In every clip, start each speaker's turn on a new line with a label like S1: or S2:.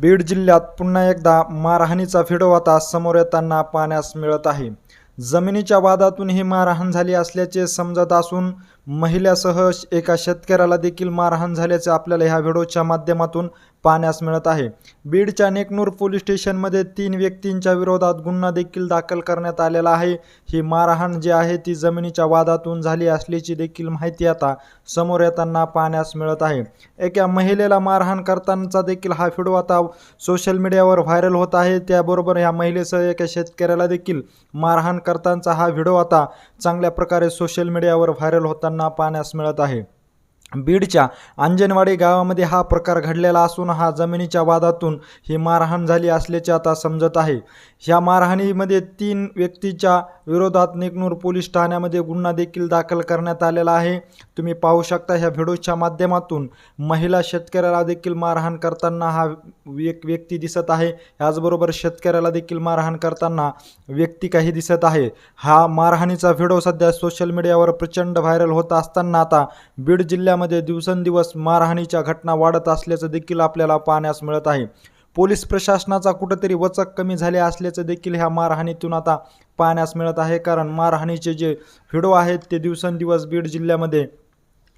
S1: बीड जिल्ह्यात पुन्हा एकदा मारहाणीचा व्हिडिओ आता समोर येताना पाहण्यास मिळत आहे. जमिनीच्या वादातून ही मारहाण झाली असल्याचे समजत असून महिलासह एका शेतकऱ्याला देखील मारहाण झाल्याचे आपल्याला ह्या व्हिडिओच्या माध्यमातून पाहण्यास मिळत आहे. बीडच्या नेकनूर पोलीस स्टेशनमध्ये तीन व्यक्तींच्या विरोधात गुन्हा देखील दाखल करण्यात आलेला आहे. ही मारहाण जी आहे ती जमिनीच्या वादातून झाली असल्याची देखील माहिती आता समोर येताना पाहण्यास मिळत आहे. एका महिलेला मारहाण करतानाचा देखील हा व्हिडिओ आता सोशल मीडियावर व्हायरल होत आहे. त्याबरोबर ह्या महिलेसह एका शेतकऱ्याला देखील मारहाण करतानाचा हा व्हिडिओ आता चांगल्या प्रकारे सोशल मीडियावर व्हायरल होताना पाहण्यास मिळत आहे. बीडच्या अंजनवाडी गावामध्ये हा प्रकार घडलेला असून हा जमिनीच्या वादातून ही मारहाण झाली असल्याचे आता समजत आहे. ह्या मारहाणीमध्ये तीन व्यक्तीच्या विरोधात निकनूर पोलीस ठाण्यामध्ये गुन्हा देखील दाखल करण्यात आलेला आहे. तुम्ही पाहू शकता ह्या व्हिडिओच्या माध्यमातून महिला शेतकऱ्याला देखील मारहाण करताना हा एक व्यक्ती दिसत आहे. याचबरोबर शेतकऱ्याला देखील मारहाण करताना व्यक्ती काही दिसत आहे. हा मारहाणीचा व्हिडिओ सध्या सोशल मीडियावर प्रचंड व्हायरल होत असताना आता बीड जिल्ह्या जिल्ह्यामध्ये दिवसेंदिवस मारहाणीच्या घटना वाढत असल्याचं देखील आपल्याला पाहण्यास मिळत आहे. पोलीस प्रशासनाचा कुठंतरी वचक कमी झाले असल्याचं देखील ह्या मारहाणीतून आता पाहण्यास मिळत आहे. कारण मारहाणीचे जे व्हिडिओ आहेत ते दिवसेंदिवस बीड जिल्ह्यामध्ये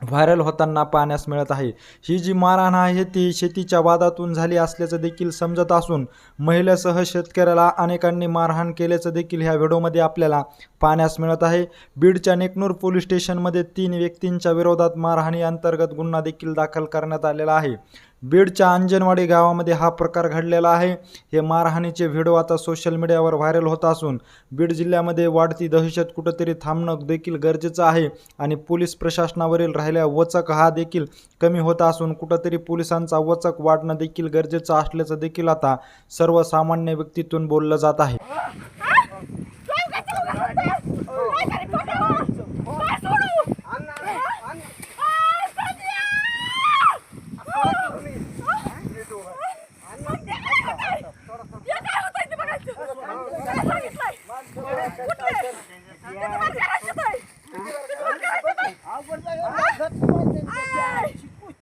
S1: व्हायरल होताना पाहण्यास मिळत आहे. ही जी मारहाण आहे ती शेतीच्या वादातून झाली असल्याचं देखील समजत असून महिलेसह शेतकऱ्याला अनेकांनी मारहाण केल्याचं देखील ह्या व्हिडिओमध्ये आपल्याला पाहण्यास मिळत आहे. बीडच्या नेकनूर पोलीस स्टेशनमध्ये तीन व्यक्तींच्या विरोधात मारहाणी अंतर्गत गुन्हा देखील दाखल करण्यात आलेला आहे. बीडच्या अंजनवाडी गावामध्ये हा प्रकार घडलेला आहे. हे मारहाणीचे व्हिडिओ आता सोशल मीडियावर व्हायरल होत असून बीड जिल्ह्यामध्ये वाढती दहशत कुठंतरी थांबणं देखील गरजेचं आहे आणि पोलीस प्रशासनावरील राहिल्या वचक हा देखील कमी होत असून कुठंतरी पोलिसांचा वचक वाढणं देखील गरजेचं असल्याचं देखील आता सर्वसामान्य व्यक्तीतून बोललं जात आहे.